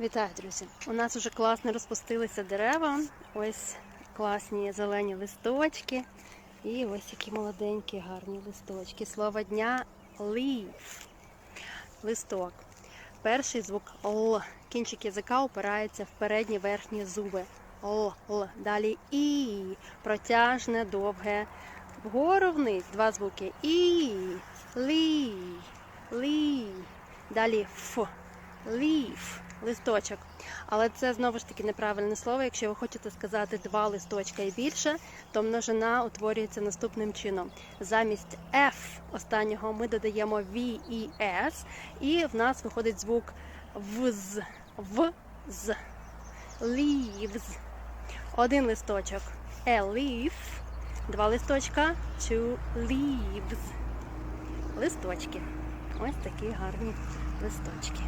Вітаю, друзі! У нас вже класно розпустилися дерева. Ось класні зелені листочки. І ось які молоденькі, гарні листочки. Слово дня leaf. Листок. Перший звук Л. Кінчик язика опирається в передні верхні зуби. Л, Л. Далі І. Протяжне, довге. Вгору вниз. Два звуки. І. Лі. Лі. Далі Ф. Ліф. Листочок. Але це знову ж таки неправильне слово. Якщо ви хочете сказати два листочка і більше, то множина утворюється наступним чином. Замість F останнього ми додаємо V і S, і в нас виходить звук вз. В з. Leaves. Один листочок. A leaf. Два листочка. Two leaves. Листочки. Ось такі гарні листочки.